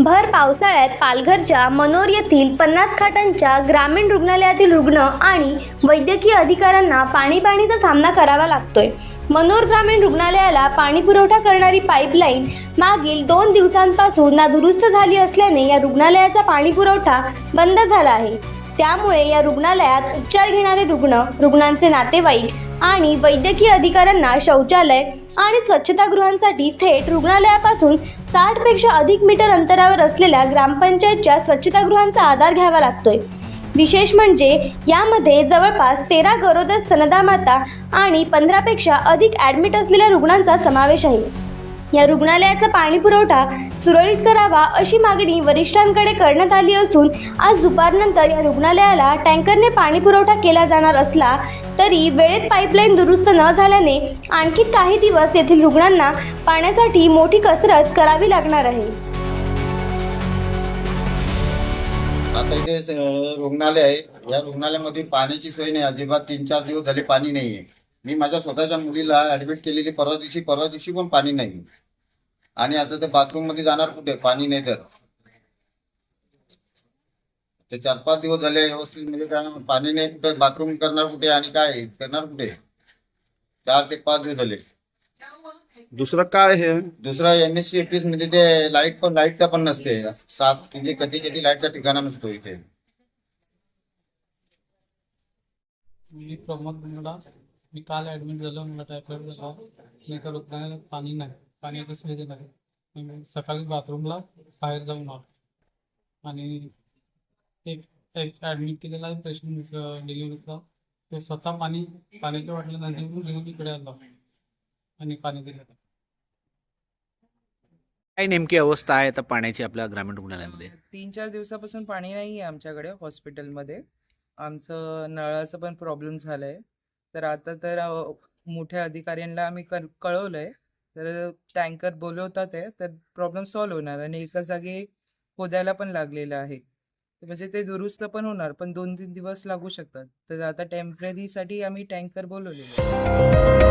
भर पावसाळ्यात पालघरच्या मनोर येथील पन्नास खाटांच्या ग्रामीण रुग्णालयातील रुग्ण आणि वैद्यकीय अधिकाऱ्यांना पाणीपाणीचा सामना करावा लागतोय. मनोर ग्रामीण रुग्णालयाला पाणी पुरवठा करणारी पाईपलाईन मागील दोन दिवसांपासून नादुरुस्त झाली असल्याने या रुग्णालयाचा पाणी पुरवठा बंद झाला आहे. त्यामुळे या रुग्णालयात उपचार घेणारे रुग्ण रुग्णांचे नातेवाईक आणि वैद्यकीय अधिकाऱ्यांना शौचालय आणि स्वच्छतागृहांसाठी थेट रुग्णालयापासून साठपेक्षा अधिक मीटर अंतरावर असलेल्या ग्रामपंचायतच्या स्वच्छतागृहांचा आधार घ्यावा लागतोय. विशेष म्हणजे यामध्ये जवळपास तेरा गरोदर स्तनदा माता आणि पंधरापेक्षा अधिक ॲडमिट असलेल्या रुग्णांचा समावेश आहे. या रुग्णालयाचा पाणी पुरवठा सुरळीत करावा अशी मागणी वरिष्ठांकडे करण्यात आली असून आज दुपारनंतर या रुग्णालयाला टँकरने पाणी पुरवठा केला जाणार असला तरी वेळेत पाईपलाईन दुरुस्त न झाल्याने आणखी काही दिवस येथील रुग्णांना पाण्यासाठी मोठी कसरत करावी लागणार आहे. आता इथे रुग्णालय आहे. या रुग्णालयामध्ये पाण्याची सोय नाही. अजिबात तीन चार दिवस झाले पाणी नाहीये. मी माझ्या स्वतःच्या मुलीला ऍडमिट केलेली परवा दिवशी परवा दिवशी पण पाणी नाही. आणि आता ते बाथरूममध्ये जाणार कुठे? पाणी नाही तर. ते चार पाच दिवस झाले व्यवस्थित म्हणजे काय पाणी नाही कुठे बाथरूम करणार कुठे आणि काय करणार कुठे? चार ते पाच दिवस झाले. दुसरं काय हे? दुसरा एम एस सी ऑफिसमध्ये ते लाइट पण लाईटचा पण नसते. सात म्हणजे कधी कधी लाईटचा ठिकाणा नसतो इथे. मी प्रमोद बुंगडा मी काल ऍडमिट झालो मला टायफॉइड झाला मी एका रुग्णालयात पाणी नाही. पाण्याची सुविधा नाही. मी सकाळी बाथरूमला बाहेर जाऊन आलो. आणि एक एक ॲडमिट केलेला पेशंट डिलिव्हरीचा ते स्वतः पाणी पाण्याच्या वाटलं नाही म्हणून घेऊन इकडे आलो. आणि पाणी दिलं. काय नेमकी अवस्था आहे आता पाण्याची आपल्या ग्रामीण रुग्णालयामध्ये? तीन चार दिवसापासून पाणी नाही आहे आमच्याकडे हॉस्पिटलमध्ये. आमचं नळाचं पण प्रॉब्लेम झाला आहे तर आता तर मोठ्या अधिकाऱ्यांना आम्ही कर कळवलं आहे तर टँकर बोलवतात आहे तर प्रॉब्लेम सॉल्व्ह होणार आणि एका जागी खोदायला पण लागलेलं आहे. म्हणजे ते दुरुस्त पण होणार पण दोन तीन दिवस लागू शकतात. तर आता टेम्पररीसाठी आम्ही टँकर बोलवलेले आहे